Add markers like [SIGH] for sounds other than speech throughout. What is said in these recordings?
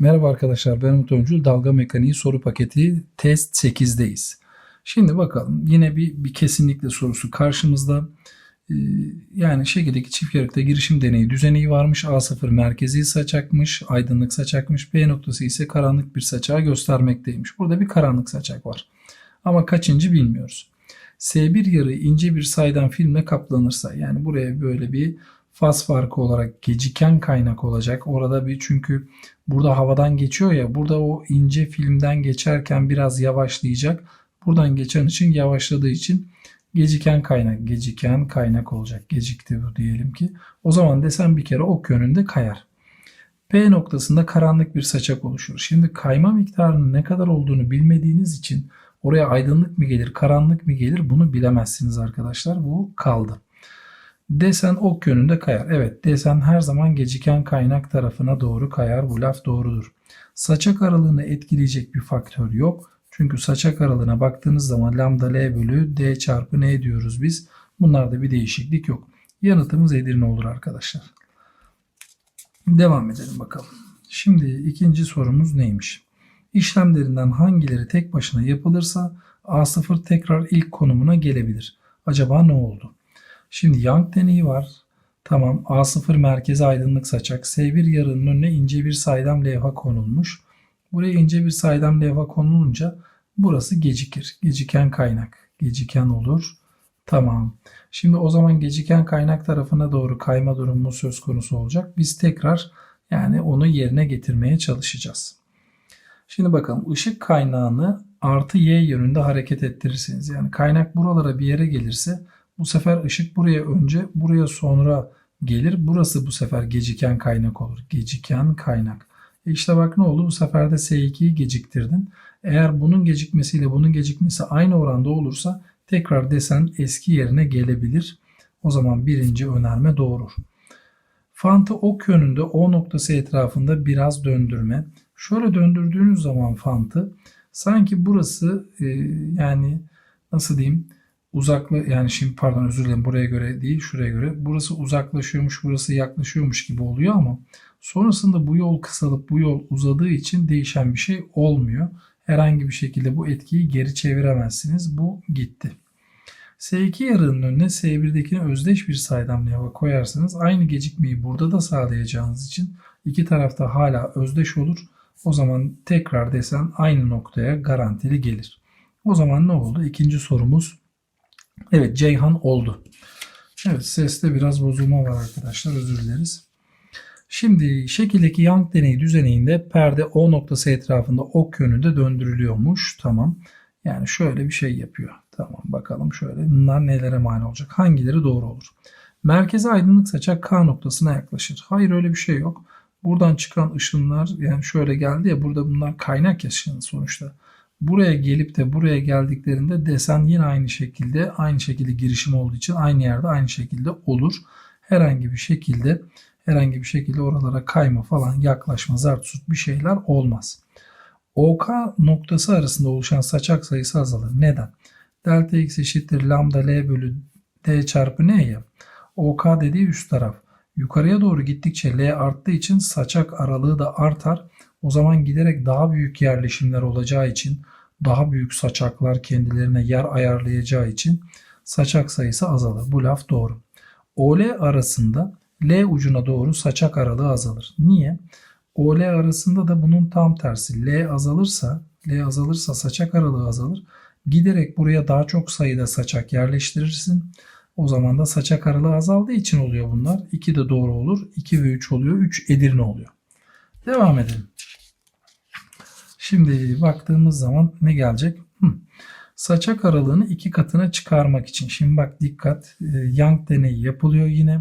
Merhaba arkadaşlar ben Umut Öncül. Dalga mekaniği soru paketi test 8'deyiz. Şimdi bakalım yine bir, bir kesinlikle sorusu karşımızda. Ee, yani şekildeki çift yarıkta girişim deneyi düzeneği varmış. A0 merkezi saçakmış, aydınlık saçakmış. B noktası ise karanlık bir saçağı göstermekteymiş. Burada bir karanlık saçak var. Ama kaçıncı bilmiyoruz. S1 yarı ince bir saydam filmle kaplanırsa yani buraya böyle bir faz farkı olarak geciken kaynak olacak. Orada bir çünkü burada havadan geçiyor ya burada o ince filmden geçerken biraz yavaşlayacak. Buradan geçen için yavaşladığı için geciken kaynak, geciken kaynak olacak. Gecikti bu diyelim ki. O zaman desen bir kere ok yönünde kayar. P noktasında karanlık bir saçak oluşur. Şimdi kayma miktarının ne kadar olduğunu bilmediğiniz için oraya aydınlık mı gelir, karanlık mı gelir bunu bilemezsiniz arkadaşlar. Bu kaldı. Desen ok yönünde kayar. Evet desen her zaman geciken kaynak tarafına doğru kayar. Bu laf doğrudur. Saçak aralığını etkileyecek bir faktör yok. Çünkü saçak aralığına baktığınız zaman lambda L bölü D çarpı N diyoruz biz. Bunlarda bir değişiklik yok. Yanıtımız Edirne olur arkadaşlar. Devam edelim bakalım. Şimdi ikinci sorumuz neymiş? İşlemlerinden hangileri tek başına yapılırsa A0 tekrar ilk konumuna gelebilir. Acaba ne oldu? Şimdi Young deneyi var. Tamam A0 merkezi aydınlık saçak. S1 yarının önüne ince bir saydam levha konulmuş. Buraya ince bir saydam levha konulunca burası gecikir. Geciken kaynak. Geciken olur. Tamam. Şimdi o zaman geciken kaynak tarafına doğru kayma durumu söz konusu olacak. Biz tekrar yani onu yerine getirmeye çalışacağız. Şimdi bakalım ışık kaynağını artı y yönünde hareket ettirirseniz yani kaynak buralara bir yere gelirse bu sefer ışık buraya önce buraya sonra gelir. Burası bu sefer geciken kaynak olur. Geciken kaynak. E işte bak ne oldu? Bu sefer de S2'yi geciktirdin. Eğer bunun gecikmesiyle bunun gecikmesi aynı oranda olursa tekrar desen eski yerine gelebilir. O zaman birinci önerme doğurur. Fantı ok yönünde O noktası etrafında biraz döndürme. Şöyle döndürdüğünüz zaman fantı sanki burası e, yani nasıl diyeyim uzakla yani şimdi pardon özür dilerim buraya göre değil şuraya göre burası uzaklaşıyormuş burası yaklaşıyormuş gibi oluyor ama sonrasında bu yol kısalıp bu yol uzadığı için değişen bir şey olmuyor. Herhangi bir şekilde bu etkiyi geri çeviremezsiniz. Bu gitti. S2 yarının önüne S1'dekine özdeş bir saydam levha koyarsanız aynı gecikmeyi burada da sağlayacağınız için iki tarafta hala özdeş olur. O zaman tekrar desen aynı noktaya garantili gelir. O zaman ne oldu? İkinci sorumuz Evet Ceyhan oldu. Evet seste biraz bozulma var arkadaşlar özür dileriz. Şimdi şekildeki Young deneyi düzeninde perde O noktası etrafında ok yönünde döndürülüyormuş. Tamam. Yani şöyle bir şey yapıyor. Tamam bakalım şöyle. Bunlar nelere mal olacak? Hangileri doğru olur? Merkeze aydınlık saçak K noktasına yaklaşır. Hayır öyle bir şey yok. Buradan çıkan ışınlar yani şöyle geldi ya burada bunlar kaynak ışını sonuçta. Buraya gelip de buraya geldiklerinde desen yine aynı şekilde aynı şekilde girişim olduğu için aynı yerde aynı şekilde olur. Herhangi bir şekilde herhangi bir şekilde oralara kayma falan yaklaşma zart bir şeyler olmaz. OK noktası arasında oluşan saçak sayısı azalır. Neden? Delta x eşittir lambda L bölü D çarpı N ya. OK dediği üst taraf. Yukarıya doğru gittikçe L arttığı için saçak aralığı da artar. O zaman giderek daha büyük yerleşimler olacağı için daha büyük saçaklar kendilerine yer ayarlayacağı için saçak sayısı azalır. Bu laf doğru. OL arasında L ucuna doğru saçak aralığı azalır. Niye? OL arasında da bunun tam tersi. L azalırsa, L azalırsa saçak aralığı azalır. Giderek buraya daha çok sayıda saçak yerleştirirsin. O zaman da saçak aralığı azaldığı için oluyor bunlar. 2 de doğru olur. 2 ve 3 oluyor. 3 Edirne oluyor. Devam edelim. Şimdi baktığımız zaman ne gelecek? Hı. Saçak aralığını iki katına çıkarmak için. Şimdi bak dikkat. E, Young deneyi yapılıyor yine.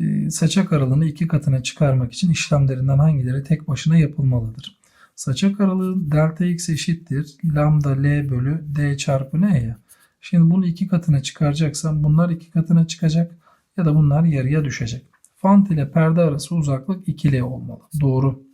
E, saçak aralığını iki katına çıkarmak için işlemlerinden hangileri tek başına yapılmalıdır? Saçak aralığı delta x eşittir. Lambda L bölü D çarpı ne ya? Şimdi bunu iki katına çıkaracaksam bunlar iki katına çıkacak ya da bunlar yarıya düşecek. Fant ile perde arası uzaklık 2L olmalı. Doğru.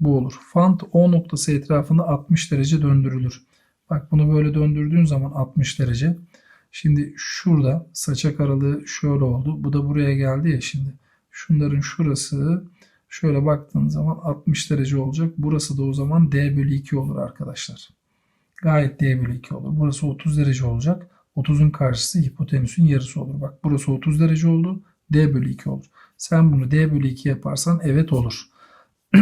Bu olur. Fant O noktası etrafında 60 derece döndürülür. Bak bunu böyle döndürdüğün zaman 60 derece. Şimdi şurada saçak aralığı şöyle oldu. Bu da buraya geldi ya şimdi. Şunların şurası Şöyle baktığın zaman 60 derece olacak. Burası da o zaman D bölü 2 olur arkadaşlar. Gayet D bölü 2 olur. Burası 30 derece olacak. 30'un karşısı hipotenüsün yarısı olur. Bak burası 30 derece oldu. D bölü 2 olur. Sen bunu D bölü 2 yaparsan evet olur. [CLEARS THROAT]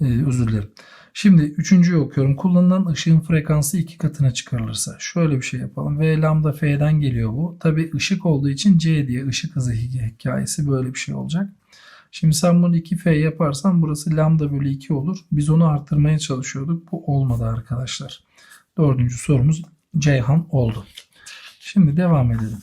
Ee, özür dilerim. Şimdi üçüncüyü okuyorum. Kullanılan ışığın frekansı iki katına çıkarılırsa. Şöyle bir şey yapalım. V lambda F'den geliyor bu. Tabi ışık olduğu için C diye ışık hızı hikayesi böyle bir şey olacak. Şimdi sen bunu 2F yaparsan burası lambda bölü 2 olur. Biz onu arttırmaya çalışıyorduk. Bu olmadı arkadaşlar. Dördüncü sorumuz Ceyhan oldu. Şimdi devam edelim.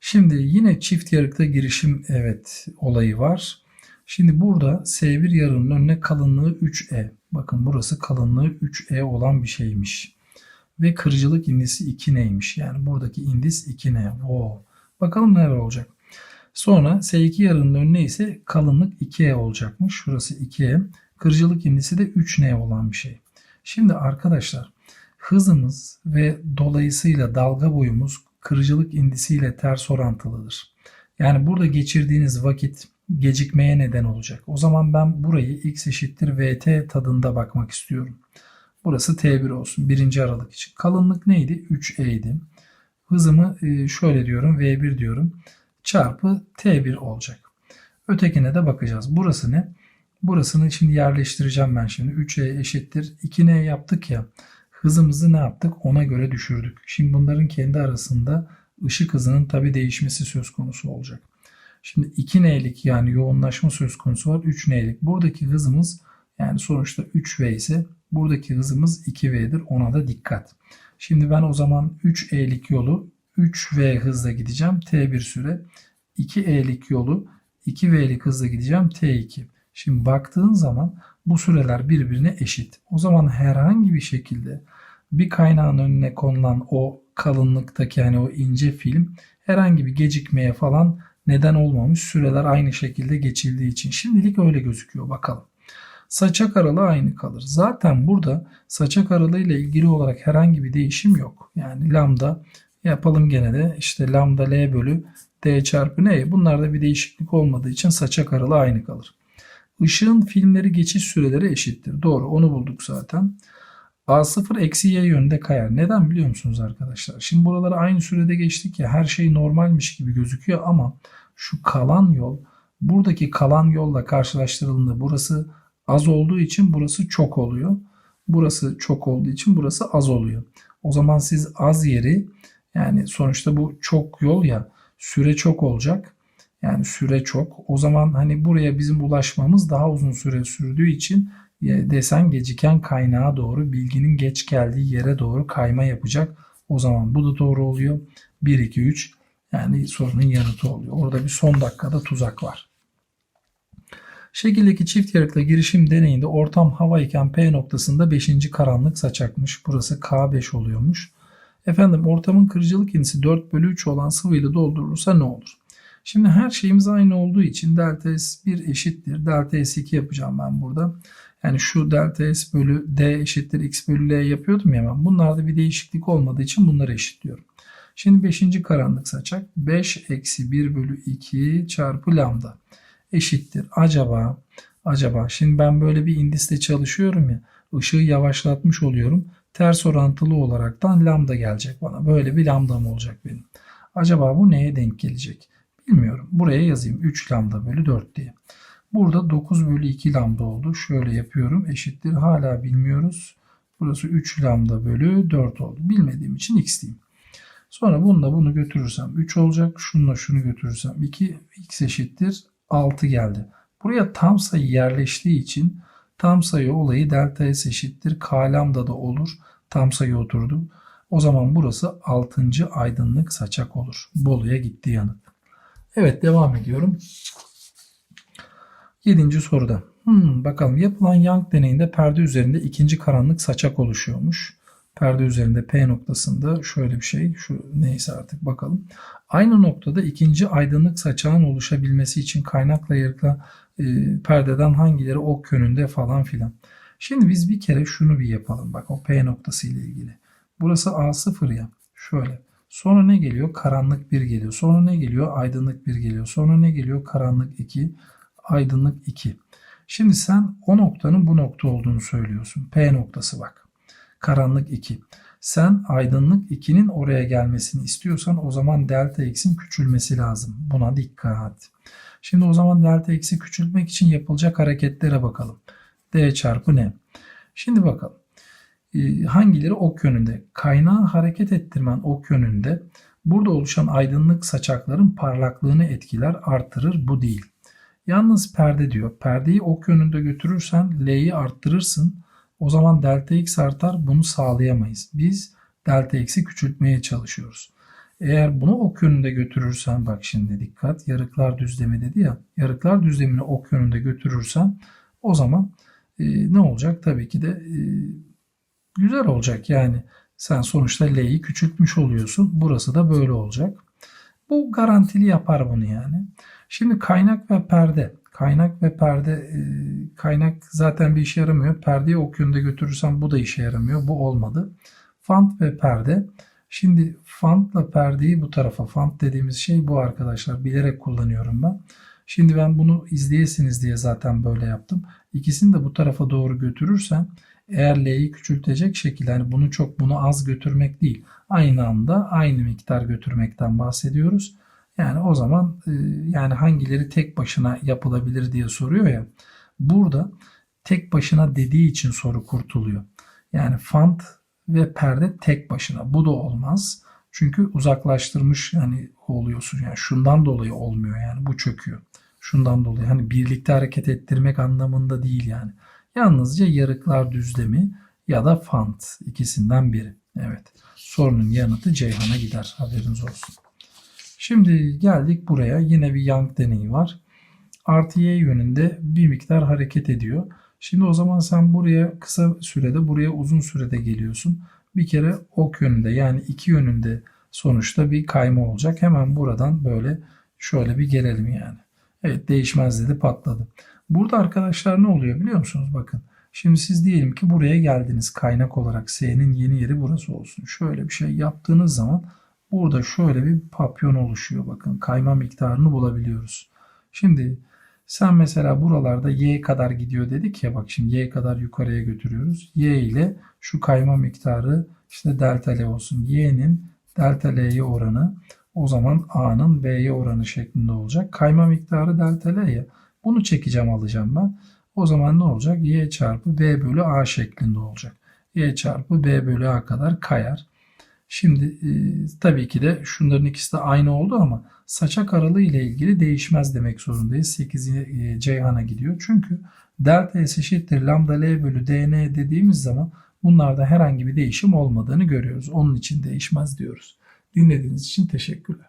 Şimdi yine çift yarıkta girişim evet olayı var. Şimdi burada S1 yarının önüne kalınlığı 3E. Bakın burası kalınlığı 3E olan bir şeymiş. Ve kırıcılık indisi 2 neymiş? Yani buradaki indis 2 ne? Wow. Bakalım neler olacak. Sonra S2 yarının önüne ise kalınlık 2E olacakmış. Şurası 2E. Kırıcılık indisi de 3N olan bir şey. Şimdi arkadaşlar hızımız ve dolayısıyla dalga boyumuz kırıcılık indisiyle ters orantılıdır. Yani burada geçirdiğiniz vakit gecikmeye neden olacak. O zaman ben burayı x eşittir vt tadında bakmak istiyorum. Burası t1 olsun. Birinci aralık için. Kalınlık neydi? 3e'ydi. Hızımı e, şöyle diyorum. v1 diyorum. Çarpı t1 olacak. Ötekine de bakacağız. Burası ne? Burasını şimdi yerleştireceğim ben şimdi. 3e eşittir. 2n yaptık ya. Hızımızı ne yaptık? Ona göre düşürdük. Şimdi bunların kendi arasında ışık hızının tabi değişmesi söz konusu olacak. Şimdi 2N'lik yani yoğunlaşma söz konusu var. 3N'lik. Buradaki hızımız yani sonuçta 3V ise buradaki hızımız 2V'dir. Ona da dikkat. Şimdi ben o zaman 3E'lik yolu 3V hızla gideceğim. T1 süre. 2E'lik yolu 2V'lik hızla gideceğim. T2. Şimdi baktığın zaman bu süreler birbirine eşit. O zaman herhangi bir şekilde bir kaynağın önüne konulan o kalınlıktaki yani o ince film herhangi bir gecikmeye falan neden olmamış. Süreler aynı şekilde geçildiği için. Şimdilik öyle gözüküyor. Bakalım. Saçak aralığı aynı kalır. Zaten burada saçak aralığı ile ilgili olarak herhangi bir değişim yok. Yani lambda yapalım gene de işte lambda L bölü D çarpı N. Bunlarda bir değişiklik olmadığı için saçak aralığı aynı kalır. Işığın filmleri geçiş süreleri eşittir. Doğru onu bulduk zaten. A0 eksi y yönünde kayar. Neden biliyor musunuz arkadaşlar? Şimdi buraları aynı sürede geçtik ya her şey normalmiş gibi gözüküyor ama şu kalan yol buradaki kalan yolla karşılaştırıldığında burası az olduğu için burası çok oluyor. Burası çok olduğu için burası az oluyor. O zaman siz az yeri yani sonuçta bu çok yol ya süre çok olacak. Yani süre çok. O zaman hani buraya bizim ulaşmamız daha uzun süre sürdüğü için desen geciken kaynağa doğru bilginin geç geldiği yere doğru kayma yapacak. O zaman bu da doğru oluyor. 1, 2, 3 yani sorunun yanıtı oluyor. Orada bir son dakikada tuzak var. Şekildeki çift yarıkla girişim deneyinde ortam hava iken P noktasında 5. karanlık saçakmış. Burası K5 oluyormuş. Efendim ortamın kırıcılık indisi 4 bölü 3 olan sıvıyla doldurulursa ne olur? Şimdi her şeyimiz aynı olduğu için delta S1 eşittir. Delta S2 yapacağım ben burada. Yani şu delta S bölü D eşittir X bölü L yapıyordum ya ben. Bunlarda bir değişiklik olmadığı için bunları eşitliyorum. Şimdi 5. karanlık saçak 5 eksi 1 bölü 2 çarpı lambda eşittir. Acaba acaba şimdi ben böyle bir indiste çalışıyorum ya ışığı yavaşlatmış oluyorum. Ters orantılı olaraktan lambda gelecek bana. Böyle bir lambda mı olacak benim? Acaba bu neye denk gelecek? Bilmiyorum. Buraya yazayım 3 lambda bölü 4 diye. Burada 9 bölü 2 lambda oldu. Şöyle yapıyorum. Eşittir. Hala bilmiyoruz. Burası 3 lambda bölü 4 oldu. Bilmediğim için x diyeyim. Sonra bununla bunu götürürsem 3 olacak. Şununla şunu götürürsem 2. x eşittir 6 geldi. Buraya tam sayı yerleştiği için tam sayı olayı delta s eşittir. K lambda da olur. Tam sayı oturdu. O zaman burası 6. aydınlık saçak olur. Bolu'ya gitti yanıt. Evet devam ediyorum. Yedinci soruda. Hmm, bakalım yapılan Young deneyinde perde üzerinde ikinci karanlık saçak oluşuyormuş. Perde üzerinde P noktasında şöyle bir şey. Şu neyse artık bakalım. Aynı noktada ikinci aydınlık saçağın oluşabilmesi için kaynakla yarıkla e, perdeden hangileri ok yönünde falan filan. Şimdi biz bir kere şunu bir yapalım. Bak o P noktası ile ilgili. Burası A0 ya. Şöyle. Sonra ne geliyor? Karanlık 1 geliyor. Sonra ne geliyor? Aydınlık 1 geliyor. Sonra ne geliyor? Karanlık 2, aydınlık 2. Şimdi sen o noktanın bu nokta olduğunu söylüyorsun. P noktası bak. Karanlık 2. Sen aydınlık 2'nin oraya gelmesini istiyorsan o zaman delta x'in küçülmesi lazım. Buna dikkat. Şimdi o zaman delta x'i küçültmek için yapılacak hareketlere bakalım. d çarpı ne? Şimdi bakalım. Ee, hangileri ok yönünde? Kaynağı hareket ettirmen ok yönünde. Burada oluşan aydınlık saçakların parlaklığını etkiler, artırır. Bu değil. Yalnız perde diyor. Perdeyi ok yönünde götürürsen L'yi arttırırsın. O zaman delta x artar. Bunu sağlayamayız. Biz delta x'i küçültmeye çalışıyoruz. Eğer bunu ok yönünde götürürsen bak şimdi dikkat. Yarıklar düzlemi dedi ya. Yarıklar düzlemini ok yönünde götürürsen o zaman e, ne olacak? Tabii ki de e, güzel olacak. Yani sen sonuçta L'yi küçültmüş oluyorsun. Burası da böyle olacak. Bu garantili yapar bunu yani. Şimdi kaynak ve perde. Kaynak ve perde e, kaynak zaten bir işe yaramıyor. Perdeyi ok yönde götürürsem bu da işe yaramıyor. Bu olmadı. Fant ve perde. Şimdi fantla perdeyi bu tarafa. Fant dediğimiz şey bu arkadaşlar. Bilerek kullanıyorum ben. Şimdi ben bunu izleyesiniz diye zaten böyle yaptım. İkisini de bu tarafa doğru götürürsem eğer L'yi küçültecek şekilde hani bunu çok bunu az götürmek değil. Aynı anda aynı miktar götürmekten bahsediyoruz. Yani o zaman e, yani hangileri tek başına yapılabilir diye soruyor ya. Burada tek başına dediği için soru kurtuluyor. Yani font ve perde tek başına. Bu da olmaz. Çünkü uzaklaştırmış yani oluyorsun. Yani şundan dolayı olmuyor yani bu çöküyor. Şundan dolayı hani birlikte hareket ettirmek anlamında değil yani. Yalnızca yarıklar düzlemi ya da font ikisinden biri. Evet. Sorunun yanıtı Ceyhan'a gider. Haberiniz olsun. Şimdi geldik buraya. Yine bir Young deneyi var. Artı y yönünde bir miktar hareket ediyor. Şimdi o zaman sen buraya kısa sürede, buraya uzun sürede geliyorsun. Bir kere ok yönünde yani iki yönünde sonuçta bir kayma olacak. Hemen buradan böyle şöyle bir gelelim yani. Evet değişmez dedi patladı. Burada arkadaşlar ne oluyor biliyor musunuz? Bakın. Şimdi siz diyelim ki buraya geldiniz kaynak olarak S'nin yeni yeri burası olsun. Şöyle bir şey yaptığınız zaman burada şöyle bir papyon oluşuyor. Bakın kayma miktarını bulabiliyoruz. Şimdi sen mesela buralarda y kadar gidiyor dedik ya bak şimdi y kadar yukarıya götürüyoruz. y ile şu kayma miktarı işte delta L olsun. y'nin delta L'ye oranı o zaman a'nın b'ye oranı şeklinde olacak. Kayma miktarı delta L ya. Bunu çekeceğim alacağım ben. O zaman ne olacak? y çarpı b bölü a şeklinde olacak. y çarpı b bölü a kadar kayar. Şimdi e, tabii ki de şunların ikisi de aynı oldu ama saçak aralığı ile ilgili değişmez demek zorundayız. 8 e, Ceyhan'a gidiyor. Çünkü delta S eşittir lambda L bölü dn dediğimiz zaman bunlarda herhangi bir değişim olmadığını görüyoruz. Onun için değişmez diyoruz. Dinlediğiniz için teşekkürler.